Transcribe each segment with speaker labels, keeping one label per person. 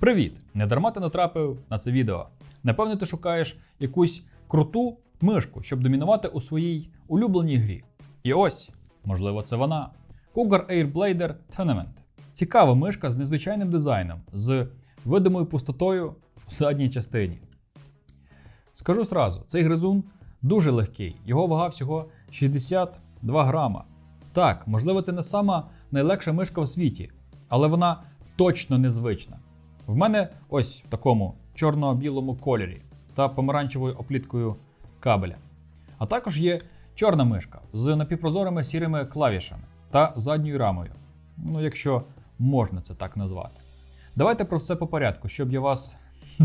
Speaker 1: Привіт! Не дарма ти натрапив на це відео. Напевно, ти шукаєш якусь круту мишку, щоб домінувати у своїй улюбленій грі. І ось, можливо, це вона. Cougar Airblader Tournament. Цікава мишка з незвичайним дизайном, з видимою пустотою в задній частині. Скажу зразу, цей гризун дуже легкий, його вага всього 62 грама. Так, можливо, це не сама найлегша мишка в світі, але вона точно незвична. В мене ось в такому чорно-білому кольорі та помаранчевою опліткою кабеля. А також є чорна мишка з напівпрозорими сірими клавішами та задньою рамою. Ну, якщо можна це так назвати. Давайте про все по порядку, щоб я вас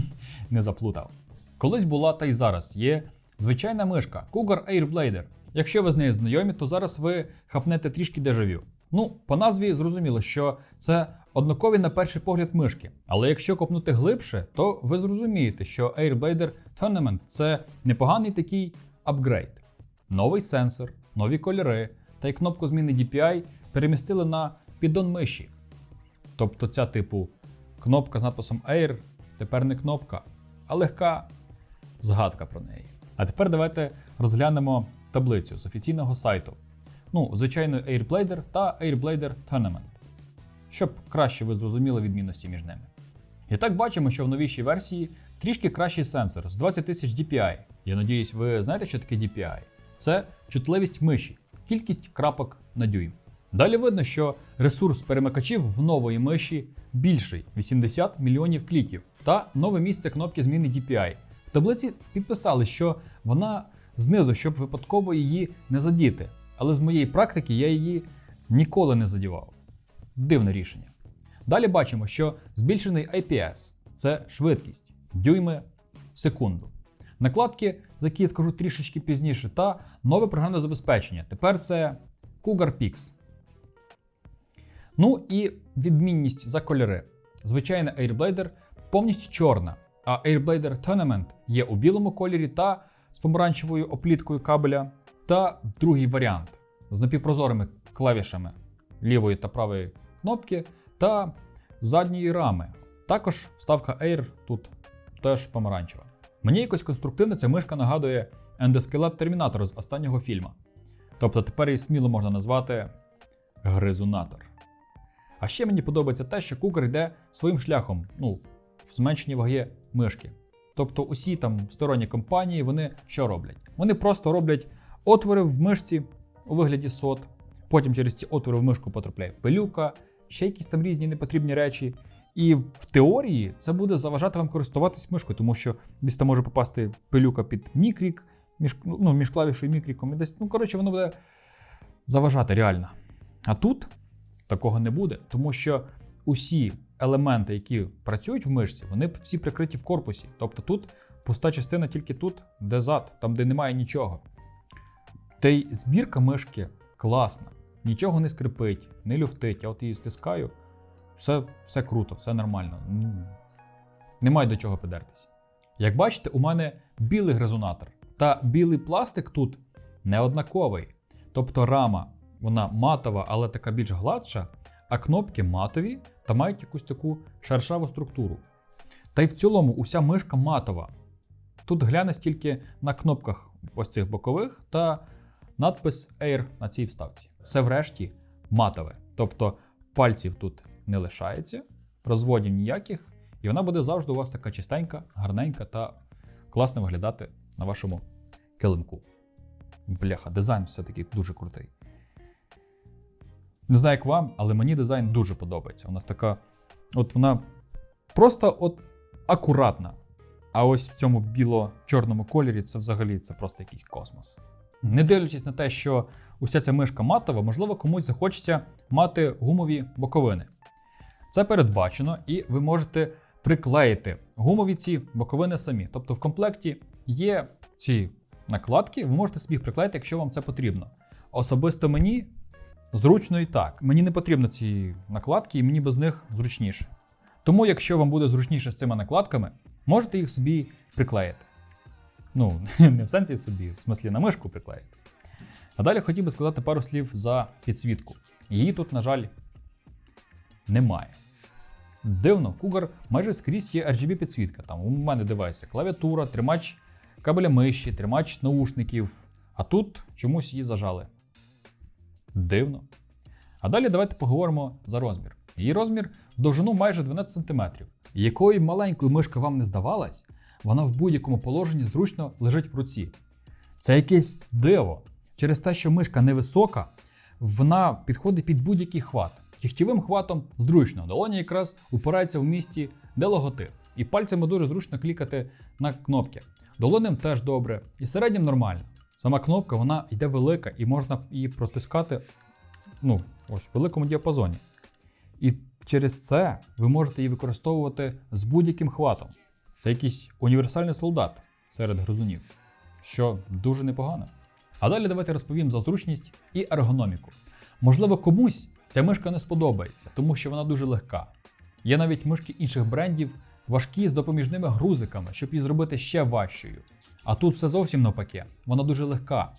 Speaker 1: не заплутав. Колись була та й зараз є звичайна мишка Cougar Airblader. Якщо ви з нею знайомі, то зараз ви хапнете трішки дежавю. Ну, по назві зрозуміло, що це однакові на перший погляд мишки. Але якщо копнути глибше, то ви зрозумієте, що Airblader Tournament це непоганий такий апгрейд. Новий сенсор, нові кольори та й кнопку зміни DPI перемістили на піддон миші. Тобто ця типу кнопка з надписом Air тепер не кнопка, а легка згадка про неї. А тепер давайте розглянемо таблицю з офіційного сайту. Ну, звичайно, Airblader та Airblader Tournament, щоб краще ви зрозуміли відмінності між ними. І так бачимо, що в новішій версії трішки кращий сенсор з 20 тисяч DPI. Я надіюсь, ви знаєте, що таке DPI? Це чутливість миші, кількість крапок на дюйм. Далі видно, що ресурс перемикачів в нової миші більший 80 мільйонів кліків та нове місце кнопки зміни DPI. В таблиці підписали, що вона знизу, щоб випадково її не задіти. Але з моєї практики я її ніколи не задівав. Дивне рішення. Далі бачимо, що збільшений IPS це швидкість, дюйми в секунду. Накладки, за які я скажу трішечки пізніше, та нове програмне забезпечення. Тепер це Cougar Pix. Ну і відмінність за кольори. Звичайна Airblader повністю чорна, а Airblader Tournament є у білому кольорі та з помаранчевою опліткою кабеля, та другий варіант з напівпрозорими клавішами лівої та правої кнопки та задньої рами. Також вставка Air тут теж помаранчева. Мені якось конструктивно ця мишка нагадує ендоскелет Термінатора з останнього фільму. Тобто тепер її сміло можна назвати гризунатор. А ще мені подобається те, що Cougar йде своїм шляхом, ну, в зменшенні ваги мишки. Тобто усі там сторонні компанії, вони що роблять? Вони просто роблять отвори в мишці у вигляді сот, потім через ці отвори в мишку потрапляє пилюка, ще якісь там різні непотрібні речі. І в теорії це буде заважати вам користуватись мишкою, тому що десь там може попасти пилюка під мікрік, між, ну, між клавішою і мікріком, і десь, ну, коротше, воно буде заважати реально. А тут такого не буде, тому що усі елементи, які працюють в мишці, вони всі прикриті в корпусі. Тобто тут пуста частина тільки тут, де зад, там, де немає нічого. Та й збірка мишки класна, нічого не скрипить, не люфтить. Я от її стискаю, все, все круто, все нормально. Немає до чого підертися. Як бачите, у мене білий гризунатор, та білий пластик тут не однаковий. Тобто рама, вона матова, але така більш гладша, а кнопки матові та мають якусь таку шершаву структуру. Та й в цілому уся мишка матова. Тут гляне стільки на кнопках ось цих бокових та надпис Air на цій вставці. Все врешті матове. Тобто пальців тут не лишається, розводів ніяких, і вона буде завжди у вас така чистенька, гарненька та класно виглядати на вашому килимку. Бляха, дизайн все-таки дуже крутий. Не знаю, як вам, але мені дизайн дуже подобається. У нас така. От вона просто от акуратна. А ось в цьому біло-чорному кольорі це взагалі це просто якийсь космос. Не дивлячись на те, що уся ця мишка матова, можливо, комусь захочеться мати гумові боковини. Це передбачено, і ви можете приклеїти гумові ці боковини самі. Тобто в комплекті є ці накладки, ви можете собі їх приклеїти, якщо вам це потрібно. Особисто мені зручно і так. Мені не потрібно ці накладки, і мені без них зручніше. Тому, якщо вам буде зручніше з цими накладками, можете їх собі приклеїти. Ну, не в сенсі собі, в смислі на мишку приклеїти. А далі хотів би сказати пару слів за підсвітку. Її тут, на жаль, немає. Дивно, Cougar майже скрізь є RGB підсвітка. Там у мене девайси, клавіатура, тримач кабеля миші, тримач наушників. А тут чомусь її зажали. Дивно. А далі давайте поговоримо за розмір. Її розмір довжину майже 12 см. Якою маленькою мишка вам не здавалась, вона в будь-якому положенні зручно лежить в руці. Це якесь диво. Через те, що мишка невисока, вона підходить під будь-який хват. Кігтєвим хватом зручно. Долоня якраз упирається в місці, де логотип. І пальцями дуже зручно клікати на кнопки. Долонем теж добре, і середнім нормально. Сама кнопка вона йде велика і можна її протискати ну, ось, в великому діапазоні. І через це ви можете її використовувати з будь-яким хватом. Це якийсь універсальний солдат серед гризунів, що дуже непогано. А далі давайте розповім за зручність і ергономіку. Можливо, комусь ця мишка не сподобається, тому що вона дуже легка. Є навіть мишки інших брендів, важкі з допоміжними грузиками, щоб її зробити ще важчою. А тут все зовсім навпаки, вона дуже легка.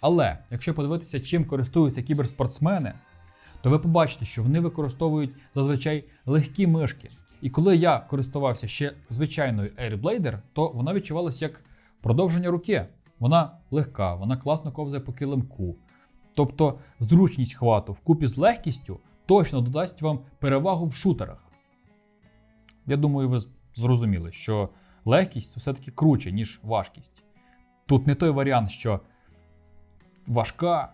Speaker 1: Але якщо подивитися, чим користуються кіберспортсмени, то ви побачите, що вони використовують зазвичай легкі мишки. І коли я користувався ще звичайною Airblader, то вона відчувалася як продовження руки. Вона легка, вона класно ковзає по килимку. Тобто зручність хвату вкупі з легкістю точно додасть вам перевагу в шутерах. Я думаю, ви зрозуміли, що легкість все-таки круче, ніж важкість. Тут не той варіант, що важка,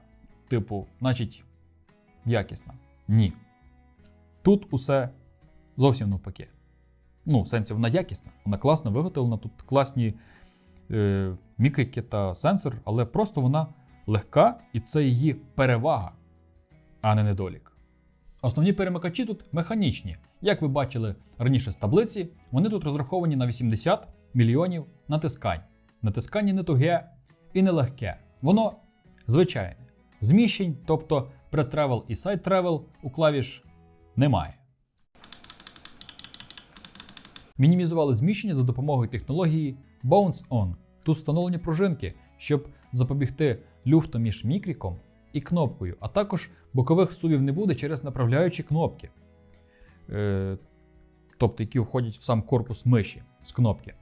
Speaker 1: типу, значить, якісна. Ні. Тут усе зовсім навпаки. Ну, в сенсі, вона якісна, вона класно виготовлена, тут класні е, мікрики та сенсор, але просто вона легка і це її перевага, а не недолік. Основні перемикачі тут механічні. Як ви бачили раніше з таблиці, вони тут розраховані на 80 мільйонів натискань. Натискання не туге і не легке. Воно звичайне. Зміщень, тобто pre-travel і side-travel у клавіш немає. Мінімізували зміщення за допомогою технології Bounce On. Тут встановлені пружинки, щоб запобігти люфту між мікріком і кнопкою, а також бокових сувів не буде через направляючі кнопки, е, тобто які входять в сам корпус миші з кнопки.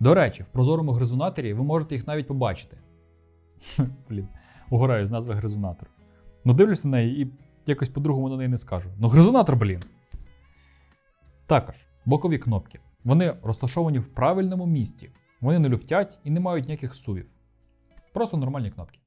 Speaker 1: До речі, в прозорому гризонаторі ви можете їх навіть побачити. Блін, угораю з назви гризонатор. Ну, дивлюся на неї і якось по-другому на неї не скажу. Ну, гризонатор, блін. Також бокові кнопки. Вони розташовані в правильному місці. Вони не люфтять і не мають ніяких сувів. Просто нормальні кнопки.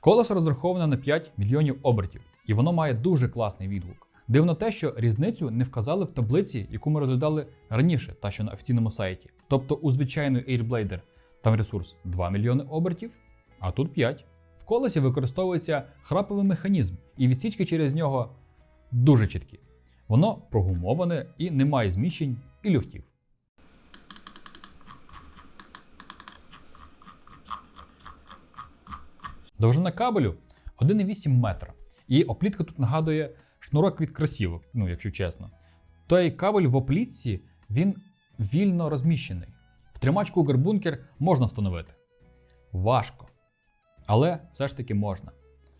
Speaker 1: Колесо розраховане на 5 мільйонів обертів, і воно має дуже класний відгук. Дивно те, що різницю не вказали в таблиці, яку ми розглядали раніше, та що на офіційному сайті. Тобто у звичайної Airblader там ресурс 2 мільйони обертів, а тут 5. В колесі використовується храповий механізм, і відсічки через нього дуже чіткі. Воно прогумоване і не має зміщень і люфтів. Довжина кабелю 1,8 метра. І оплітка тут нагадує шнурок від кросівок, ну якщо чесно. Той кабель в оплітці він вільно розміщений. В тримач Cougar Bunker можна встановити. Важко. Але все ж таки можна.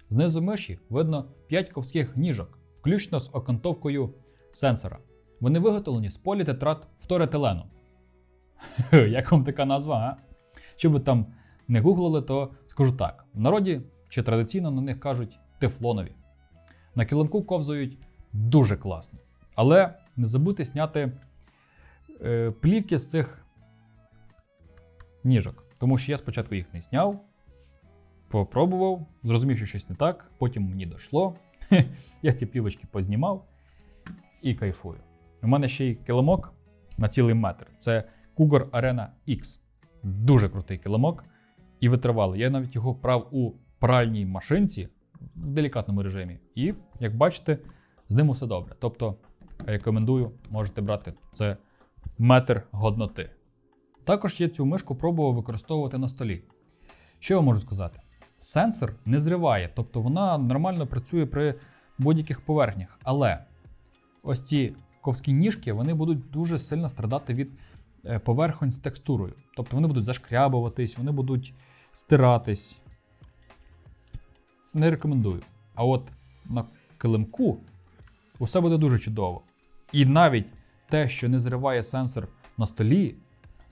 Speaker 1: Знизу миші видно 5 ковських ніжок, включно з окантовкою сенсора. Вони виготовлені з політетрат фторетилену. Як вам така назва, а? Щоб ви там не гуглили, то скажу так: в народі чи традиційно на них кажуть тефлонові. На килимку ковзають дуже класно. Але не забудьте зняти е, плівки з цих ніжок. Тому що я спочатку їх не зняв, попробував, зрозумів, що щось не так, потім мені дійшло. Я ці плівочки познімав і кайфую. У мене ще й килимок на цілий метр. Це Cougar Arena X. Дуже крутий килимок і витривалий. Я навіть його прав у пральній машинці в делікатному режимі. І, як бачите, з ним усе добре. Тобто, рекомендую, можете брати це метр годноти. Також я цю мишку пробував використовувати на столі. Що я можу сказати? Сенсор не зриває, тобто вона нормально працює при будь-яких поверхнях. Але ось ці ковські ніжки вони будуть дуже сильно страдати від е, поверхонь з текстурою. Тобто вони будуть зашкрябуватись, вони будуть стиратись. Не рекомендую. А от на килимку усе буде дуже чудово. І навіть те, що не зриває сенсор на столі,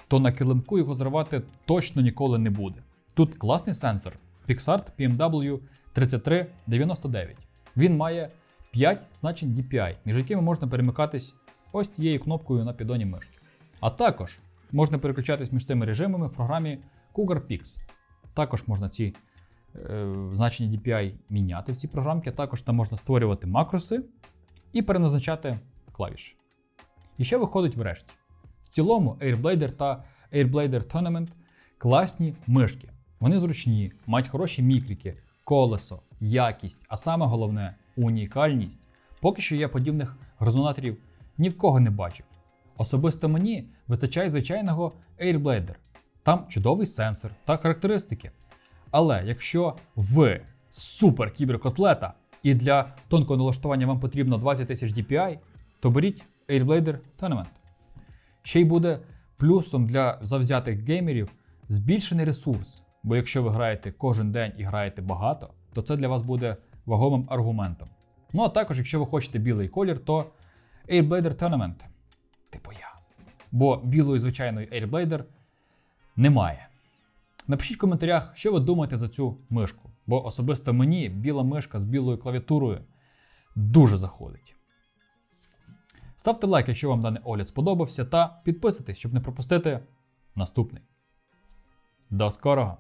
Speaker 1: то на килимку його зривати точно ніколи не буде. Тут класний сенсор Pixart PMW 3399. Він має 5 значень DPI, між якими можна перемикатись ось тією кнопкою на підоні мишки. А також можна переключатись між цими режимами в програмі Cougar Pix. Також можна ці е, значення DPI міняти в цій програмці, а також там можна створювати макроси і переназначати клавіші. І що виходить врешті? В цілому Airblader та Airblader Tournament класні мишки. Вони зручні, мають хороші мікрики, колесо, якість, а саме головне унікальність. Поки що я подібних резонаторів ні в кого не бачив. Особисто мені вистачає звичайного Airblader. Там чудовий сенсор та характеристики. Але якщо ви супер кіберкотлета і для тонкого налаштування вам потрібно 20 тисяч DPI, то беріть Airblader Tournament. Ще й буде плюсом для завзятих геймерів збільшений ресурс. Бо якщо ви граєте кожен день і граєте багато, то це для вас буде вагомим аргументом. Ну а також, якщо ви хочете білий колір, то Airblader Tournament, типу я. Бо білої звичайної Airblader немає. Напишіть в коментарях, що ви думаєте за цю мишку, бо особисто мені біла мишка з білою клавіатурою дуже заходить. Ставте лайк, якщо вам даний огляд сподобався, та підписуйтесь, щоб не пропустити наступний. До скорого!